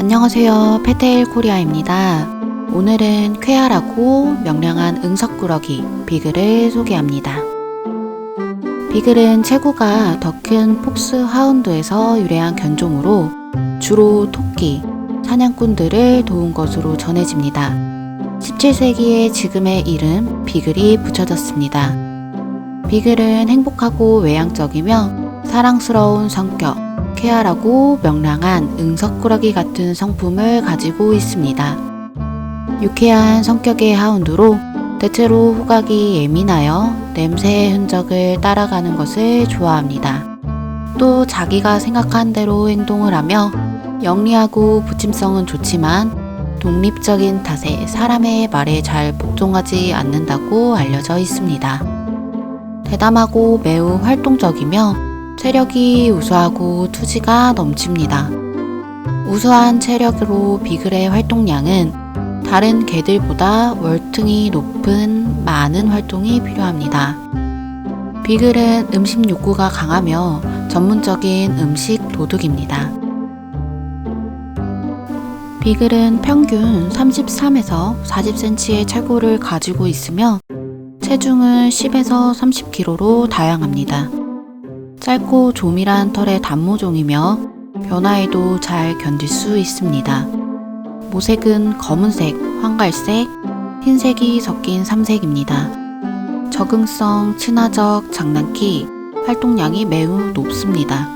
안녕하세요. 페테일 코리아입니다. 오늘은 쾌활하고 명랑한 응석꾸러기 비글을 소개합니다. 비글은 체구가 더 큰 폭스 하운드에서 유래한 견종으로 주로 토끼, 사냥꾼들을 도운 것으로 전해집니다. 17세기에 지금의 이름 비글이 붙여졌습니다. 비글은 행복하고 외향적이며 사랑스러운 성격, 쾌활하고 명랑한 응석꾸러기 같은 성품을 가지고 있습니다. 유쾌한 성격의 하운드로 대체로 후각이 예민하여 냄새의 흔적을 따라가는 것을 좋아합니다. 또 자기가 생각한 대로 행동을 하며 영리하고 부침성은 좋지만 독립적인 탓에 사람의 말에 잘 복종하지 않는다고 알려져 있습니다. 대담하고 매우 활동적이며 체력이 우수하고 투지가 넘칩니다. 우수한 체력으로 비글의 활동량은 다른 개들보다 월등히 높은 많은 활동이 필요합니다. 비글은 음식 욕구가 강하며 전문적인 음식 도둑입니다. 비글은 평균 33에서 40cm의 체구를 가지고 있으며 체중은 10에서 30kg로 다양합니다. 짧고 조밀한 털의 단모종이며 변화에도 잘 견딜 수 있습니다. 모색은 검은색, 황갈색, 흰색이 섞인 삼색입니다. 적응성, 친화적, 장난기, 활동량이 매우 높습니다.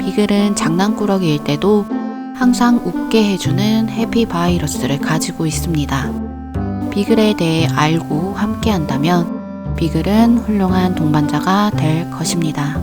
비글은 장난꾸러기일 때도 항상 웃게 해주는 해피 바이러스를 가지고 있습니다. 비글에 대해 알고 함께 한다면 비글은 훌륭한 동반자가 될 것입니다.